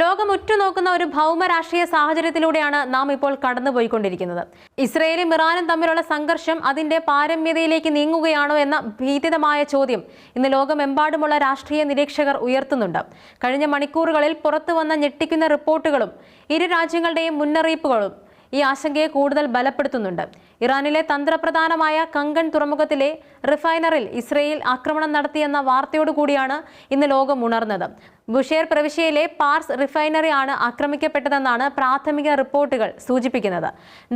ലോകം ഉറ്റുനോക്കുന്ന ഒരു ഭൗമ രാഷ്ട്രീയ സാഹചര്യത്തിലൂടെയാണ് നാം ഇപ്പോൾ കടന്നുപോയിക്കൊണ്ടിരിക്കുന്നത്. ഇസ്രയേലും ഇറാനും തമ്മിലുള്ള സംഘർഷം അതിന്റെ പാരമ്യതയിലേക്ക് നീങ്ങുകയാണോ എന്ന ഭീതിതമായ ചോദ്യം ഇന്ന് ലോകമെമ്പാടുമുള്ള രാഷ്ട്രീയ നിരീക്ഷകർ ഉയർത്തുന്നുണ്ട്. കഴിഞ്ഞ മണിക്കൂറുകളിൽ പുറത്തു വന്ന ഞെട്ടിക്കുന്ന റിപ്പോർട്ടുകളും ഇരു രാജ്യങ്ങളുടെയും മുന്നറിയിപ്പുകളും ഈ ആശങ്കയെ കൂടുതൽ ബലപ്പെടുത്തുന്നുണ്ട്. ഇറാനിലെ തന്ത്രപ്രധാനമായ കങ്കൺ തുറമുഖത്തിലെ റിഫൈനറിൽ ഇസ്രയേൽ ആക്രമണം നടത്തിയെന്ന വാർത്തയോടുകൂടിയാണ് ഇന്ന് ലോകം ഉണർന്നത്. ബുഷേർ പ്രവിശ്യയിലെ പാർസ് റിഫൈനറി ആണ് ആക്രമിക്കപ്പെട്ടതെന്നാണ് പ്രാഥമിക റിപ്പോർട്ടുകൾ സൂചിപ്പിക്കുന്നത്.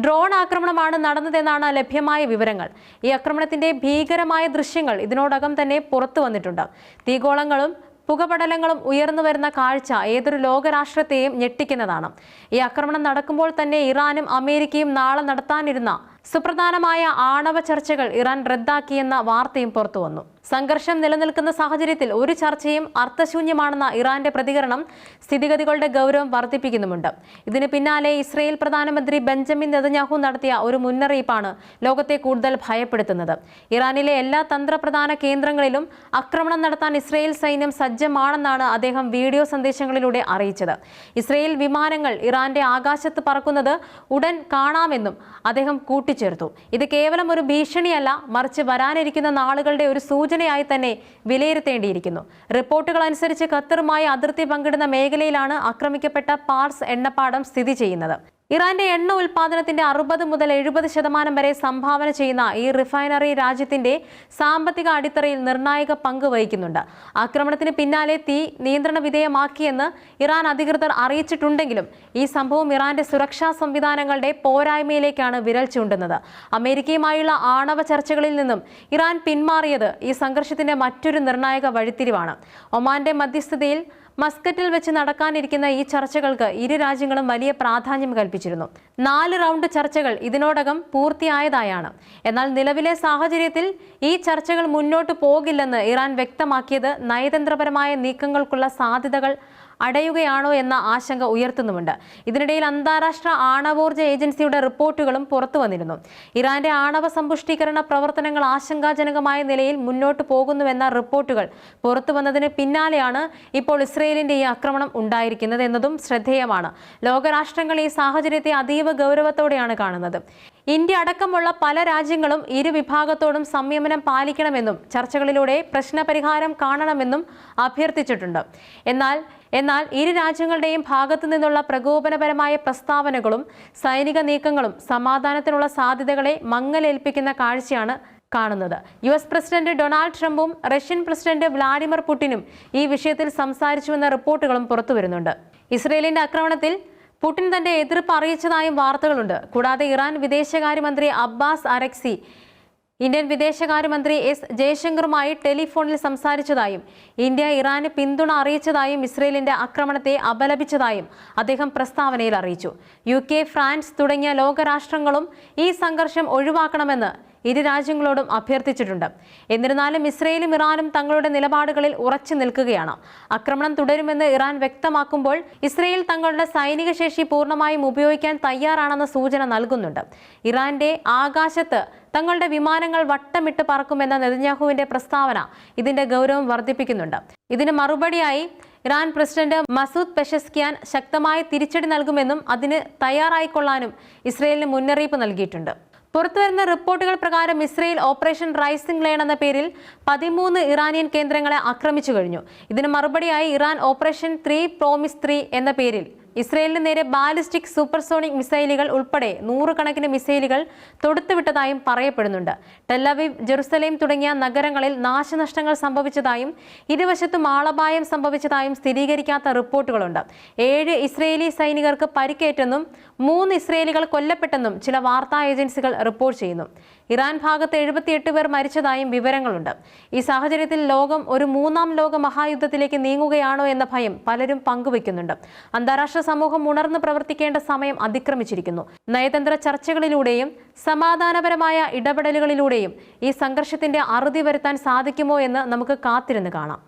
ഡ്രോൺ ആക്രമണമാണ് നടന്നതെന്നാണ് ലഭ്യമായ വിവരങ്ങൾ. ഈ ആക്രമണത്തിന്റെ ഭീകരമായ ദൃശ്യങ്ങൾ ഇതിനോടകം തന്നെ പുറത്തു വന്നിട്ടുണ്ട്. തീഗോളങ്ങളും പുകപടലങ്ങളും ഉയർന്നു വരുന്ന കാഴ്ച ഏതൊരു ലോകരാഷ്ട്രത്തെയും ഞെട്ടിക്കുന്നതാണ്. ഈ ആക്രമണം നടക്കുമ്പോൾ തന്നെ ഇറാനും അമേരിക്കയും നാളെ നടത്താനിരുന്ന സുപ്രധാനമായ ആണവ ചർച്ചകൾ ഇറാൻ റദ്ദാക്കിയെന്ന വാർത്തയും പുറത്തുവന്നു സംഘർഷം നിലനിൽക്കുന്ന സാഹചര്യത്തിൽ ഒരു ചർച്ചയും അർത്ഥശൂന്യമാണെന്ന ഇറാന്റെ പ്രതികരണം സ്ഥിതിഗതികളുടെ ഗൗരവം വർദ്ധിപ്പിക്കുന്നുമുണ്ട്. ഇതിന് പിന്നാലെ ഇസ്രയേൽ പ്രധാനമന്ത്രി ബെഞ്ചമിൻ നെതന്യാഹു നടത്തിയ ഒരു മുന്നറിയിപ്പാണ് ലോകത്തെ കൂടുതൽ ഭയപ്പെടുത്തുന്നത്. ഇറാനിലെ എല്ലാ തന്ത്രപ്രധാന കേന്ദ്രങ്ങളിലും ആക്രമണം നടത്താൻ ഇസ്രയേൽ സൈന്യം സജ്ജമാണെന്നാണ് അദ്ദേഹം വീഡിയോ സന്ദേശങ്ങളിലൂടെ അറിയിച്ചത്. ഇസ്രയേൽ വിമാനങ്ങൾ ഇറാന്റെ ആകാശത്ത് പറക്കുന്നത് ഉടൻ കാണാമെന്നും അദ്ദേഹം കൂട്ടിച്ചേർത്തു. ഇത് കേവലം ഒരു ഭീഷണിയല്ല മറിച്ച് വരാനിരിക്കുന്ന നാളുകളുടെ ഒരു സൂചനയായി തന്നെ വിലയിരുത്തേണ്ടിയിരിക്കുന്നു. റിപ്പോർട്ടുകൾ അനുസരിച്ച് ഖത്തറുമായി അതിർത്തി പങ്കിടുന്ന മേഖലയിലാണ് ആക്രമിക്കപ്പെട്ട പാർസ് എണ്ണപ്പാടം സ്ഥിതി ചെയ്യുന്നത്. ഇറാന്റെ എണ്ണ ഉൽപാദനത്തിന്റെ അറുപത് മുതൽ എഴുപത് ശതമാനം വരെ സംഭാവന ചെയ്യുന്ന ഈ റിഫൈനറി രാജ്യത്തിന്റെ സാമ്പത്തിക അടിത്തറയിൽ നിർണായക പങ്ക് വഹിക്കുന്നുണ്ട്. ആക്രമണത്തിന് പിന്നാലെ തീ നിയന്ത്രണ വിധേയമാക്കിയെന്ന് ഇറാൻ അധികൃതർ അറിയിച്ചിട്ടുണ്ടെങ്കിലും ഈ സംഭവം ഇറാന്റെ സുരക്ഷാ സംവിധാനങ്ങളുടെ പോരായ്മയിലേക്കാണ് വിരൽ ചൂണ്ടുന്നത്. അമേരിക്കയുമായുള്ള ആണവ ചർച്ചകളിൽ നിന്നും ഇറാൻ പിന്മാറിയത് ഈ സംഘർഷത്തിന്റെ മറ്റൊരു നിർണായക വഴിത്തിരിവാണ്. ഒമാന്റെ മധ്യസ്ഥതയിൽ മസ്കറ്റിൽ വെച്ച് നടക്കാനിരിക്കുന്ന ഈ ചർച്ചകൾക്ക് ഇരു രാജ്യങ്ങളും വലിയ പ്രാധാന്യം കൽപ്പിച്ചിരുന്നു. നാല് റൗണ്ട് ചർച്ചകൾ ഇതിനോടകം പൂർത്തിയായതായാണ്. എന്നാൽ നിലവിലെ സാഹചര്യത്തിൽ ഈ ചർച്ചകൾ മുന്നോട്ട് പോകില്ലെന്ന് ഇറാൻ വ്യക്തമാക്കിയത് നയതന്ത്രപരമായ നീക്കങ്ങൾക്കുള്ള സാധ്യതകൾ അടയുകയാണോ എന്ന ആശങ്ക ഉയർത്തുന്നുമുണ്ട്. ഇതിനിടയിൽ അന്താരാഷ്ട്ര ആണവോർജ ഏജൻസിയുടെ റിപ്പോർട്ടുകളും പുറത്തു വന്നിരുന്നു. ഇറാന്റെ ആണവ സമ്പുഷ്ടീകരണ പ്രവർത്തനങ്ങൾ ആശങ്കാജനകമായ നിലയിൽ മുന്നോട്ട് പോകുന്നുവെന്ന റിപ്പോർട്ടുകൾ പുറത്തു വന്നതിന് പിന്നാലെയാണ് ഇപ്പോൾ ഇസ്രയേലിന്റെ ഈ ആക്രമണം ഉണ്ടായിരിക്കുന്നത് എന്നതും ശ്രദ്ധേയമാണ്. ലോകരാഷ്ട്രങ്ങൾ ഈ സാഹചര്യത്തെ അതീവ ഗൗരവത്തോടെയാണ് കാണുന്നത്. ഇന്ത്യ അടക്കമുള്ള പല രാജ്യങ്ങളും ഇരു വിഭാഗത്തോടും സംയമനം പാലിക്കണമെന്നും ചർച്ചകളിലൂടെ പ്രശ്നപരിഹാരം കാണണമെന്നും അഭ്യർത്ഥിച്ചിട്ടുണ്ട്. എന്നാൽ എന്നാൽ ഇരു രാജ്യങ്ങളുടെയും ഭാഗത്തു നിന്നുള്ള പ്രകോപനപരമായ പ്രസ്താവനകളും സൈനിക നീക്കങ്ങളും സമാധാനത്തിനുള്ള സാധ്യതകളെ മങ്ങലേൽപ്പിക്കുന്ന കാഴ്ചയാണ് കാണുന്നത്. യു എസ് പ്രസിഡന്റ് ഡൊണാൾഡ് ട്രംപും റഷ്യൻ പ്രസിഡന്റ് വ്ളാഡിമിർ പുടിനും ഈ വിഷയത്തിൽ സംസാരിച്ചുവെന്ന റിപ്പോർട്ടുകളും പുറത്തുവരുന്നുണ്ട്. ഇസ്രയേലിന്റെ ആക്രമണത്തിൽ പുടിൻ തന്റെ എതിർപ്പ് അറിയിച്ചതായും വാർത്തകളുണ്ട്. കൂടാതെ ഇറാൻ വിദേശകാര്യമന്ത്രി അബ്ബാസ് അരക്സി ഇന്ത്യൻ വിദേശകാര്യമന്ത്രി എസ് ജയശങ്കറുമായി ടെലിഫോണിൽ സംസാരിച്ചതായും ഇന്ത്യ ഇറാന് പിന്തുണ അറിയിച്ചതായും ഇസ്രയേലിന്റെ ആക്രമണത്തെ അപലപിച്ചതായും അദ്ദേഹം പ്രസ്താവനയിൽ അറിയിച്ചു. യു ഫ്രാൻസ് തുടങ്ങിയ ലോകരാഷ്ട്രങ്ങളും ഈ സംഘർഷം ഒഴിവാക്കണമെന്ന് ഇരു രാജ്യങ്ങളോടും അഭ്യർത്ഥിച്ചിട്ടുണ്ട്. എന്നിരുന്നാലും ഇസ്രയേലും ഇറാനും തങ്ങളുടെ നിലപാടുകളിൽ ഉറച്ചു നിൽക്കുകയാണ്. ആക്രമണം തുടരുമെന്ന് ഇറാൻ വ്യക്തമാക്കുമ്പോൾ ഇസ്രയേൽ തങ്ങളുടെ സൈനിക ശേഷി പൂർണമായും ഉപയോഗിക്കാൻ തയ്യാറാണെന്ന സൂചന നൽകുന്നുണ്ട്. ഇറാന്റെ ആകാശത്ത് തങ്ങളുടെ വിമാനങ്ങൾ വട്ടമിട്ട് പറക്കുമെന്ന നെതന്യാഹുവിന്റെ പ്രസ്താവന ഇതിന്റെ ഗൗരവം വർദ്ധിപ്പിക്കുന്നുണ്ട്. ഇതിന് മറുപടിയായി ഇറാൻ പ്രസിഡന്റ് മസൂദ് പെഷസ്കിയാൻ ശക്തമായ തിരിച്ചടി നൽകുമെന്നും അതിന് തയ്യാറായിക്കൊള്ളാനും ഇസ്രയേലിന് മുന്നറിയിപ്പ് നൽകിയിട്ടുണ്ട്. പുറത്തുവരുന്ന റിപ്പോർട്ടുകൾ പ്രകാരം ഇസ്രയേൽ ഓപ്പറേഷൻ റൈസിംഗ് ലൈൻ എന്ന പേരിൽ പതിമൂന്ന് ഇറാനിയൻ കേന്ദ്രങ്ങളെ ആക്രമിച്ചു കഴിഞ്ഞു. ഇതിന് മറുപടിയായി Iran operation true promise three എന്ന പേരിൽ ഇസ്രയേലിന് നേരെ ബാലിസ്റ്റിക് സൂപ്പർസോണിക് മിസൈലുകൾ ഉൾപ്പെടെ നൂറുകണക്കിന് മിസൈലുകൾ തൊടുത്തുവിട്ടതായും പറയപ്പെടുന്നുണ്ട്. ടെല്ലവിവ് ജെറുസലേം തുടങ്ങിയ നഗരങ്ങളിൽ നാശനഷ്ടങ്ങൾ സംഭവിച്ചതായും ഇരുവശത്തും ആളപായം സംഭവിച്ചതായും സ്ഥിരീകരിക്കാത്ത റിപ്പോർട്ടുകളുണ്ട്. ഏഴ് ഇസ്രയേലി സൈനികർക്ക് പരിക്കേറ്റെന്നും മൂന്ന് ഇസ്രയേലികൾ കൊല്ലപ്പെട്ടെന്നും ചില വാർത്താ ഏജൻസികൾ റിപ്പോർട്ട് ചെയ്യുന്നു. ഇറാൻ ഭാഗത്ത് എഴുപത്തിയെട്ട് പേർ മരിച്ചതായും വിവരങ്ങളുണ്ട്. ഈ സാഹചര്യത്തിൽ ലോകം ഒരു മൂന്നാം ലോക മഹായുദ്ധത്തിലേക്ക് നീങ്ങുകയാണോ എന്ന ഭയം പലരും പങ്കുവയ്ക്കുന്നുണ്ട് അന്താരാഷ്ട്ര സമൂഹം ഉണർന്ന് പ്രവർത്തിക്കേണ്ട സമയം അതിക്രമിച്ചിരിക്കുന്നു. നയതന്ത്ര ചർച്ചകളിലൂടെയും സമാധാനപരമായ ഇടപെടലുകളിലൂടെയും ഈ സംഘർഷത്തിന്റെ അറുതി വരുത്താൻ സാധിക്കുമോ എന്ന് നമുക്ക് കാത്തിരുന്ന് കാണാം.